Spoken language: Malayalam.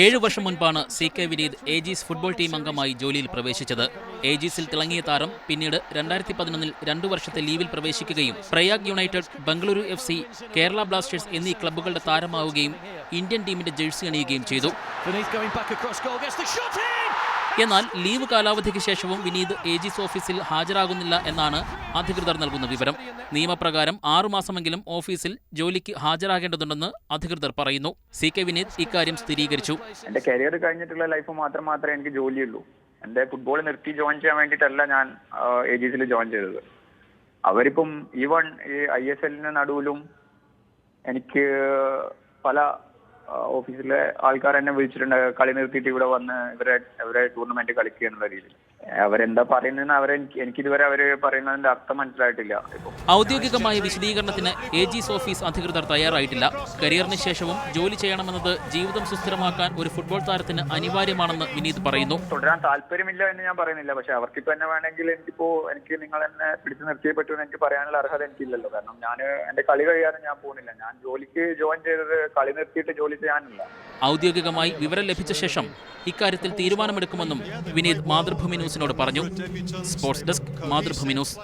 ഏഴു വർഷം മുൻപാണ് C K Vineeth AG's football team അംഗമായി ജോലിയിൽ പ്രവേശിച്ചത്. ഏജീസിൽ തിളങ്ങിയ താരം പിന്നീട് രണ്ടായിരത്തി പതിനൊന്നിൽ രണ്ടു വർഷത്തെ ലീവിൽ പ്രവേശിക്കുകയും Prayag united Bengaluru F C Kerala blasters എന്നീ ക്ലബ്ബുകളുടെ താരമാവുകയും ഇന്ത്യൻ ടീമിന്റെ ജേഴ്സി അണിയുകയും ചെയ്തു. എന്നാൽ ലീവ് കാലാവധിക്ക് ശേഷവും വിനീത് ഏജിസ് ഓഫീസിൽ ഹാജരാകുന്നില്ല എന്നാണ് അധികൃതർ നൽകുന്ന വിവരം. നിയമപ്രകാരം ആറുമാസമെങ്കിലും ഓഫീസിൽ ജോലിക്ക് ഹാജരാകേണ്ടതുണ്ടെന്ന് അധികൃതർ പറയുന്നു. സി കെ വിനീത് ഇക്കാര്യം സ്ഥിരീകരിച്ചു. എന്റെ കരിയർ കഴിഞ്ഞിട്ടുള്ള ലൈഫ് മാത്രം മാത്രമേ എനിക്ക് ജോലിയുള്ളൂ. എന്റെ ഫുട്ബോൾ നിർത്തി ജോയിൻ ചെയ്യാൻ വേണ്ടിയിട്ടല്ല ഞാൻ സിയിൽ ജോയിൻ ചെയ്തത്. അവരിപ്പം ഈവൺ ഈ ഐ എസ് എല്ലിന് നടുവിലും എനിക്ക് പല ഓഫീസിലെ ആൾക്കാർ എന്നെ വിളിച്ചിട്ടുണ്ട്. കളി നിർത്തിയിട്ട് ഇവിടെ വന്ന് ഇവരെ ഇവരെ ടൂർണമെന്റ് കളിക്കുക എന്നുള്ള രീതിയിൽ. അവരെന്താ പറയുന്നതെന്ന് അവരെ എനിക്ക് ഇതുവരെ അവർ പറയുന്നതിന്റെ അർത്ഥം മനസ്സിലായിട്ടില്ല ഔദ്യോഗികമായ വിശദീകരണത്തിന് ഏജീസ് ഓഫീസ് അധികൃതർ തയ്യാറായിട്ടില്ല. കരിയറിന് ശേഷവും ജോലി ചെയ്യണമെന്നത് ജീവിതം സുസ്ഥിരമാക്കാൻ ഒരു ഫുട്ബോൾ താരത്തിന് അനിവാര്യമാണെന്ന് വിനീത് പറയുന്നു. തുടരാൻ താല്പര്യമില്ല എന്ന് ഞാൻ പറയുന്നില്ല. പക്ഷെ അവർക്കിപ്പോ എന്നെ വേണമെങ്കിൽ എനിക്കിപ്പോ എനിക്ക് നിങ്ങൾ എന്നെ പിടിച്ചു നിർത്തിയേ പറ്റുമെന്ന് എനിക്ക് പറയാനുള്ള അർഹത എനിക്കില്ലല്ലോ. കാരണം ഞാൻ എന്റെ കളി കഴിയാതെ ഞാൻ പോകുന്നില്ല. ഞാൻ ജോലിക്ക് ജോയിൻ ചെയ്തത് കളി നിർത്തിയിട്ട് ജോലി ചെയ്യാനില്ല. ഔദ്യോഗികമായി വിവരം ലഭിച്ച ശേഷം ഇക്കാര്യത്തിൽ തീരുമാനമെടുക്കുമെന്നും വിനീത് മാതൃഭൂമി ന്യൂസിനോട് പറഞ്ഞു. Sports desk Mathrubhumi news.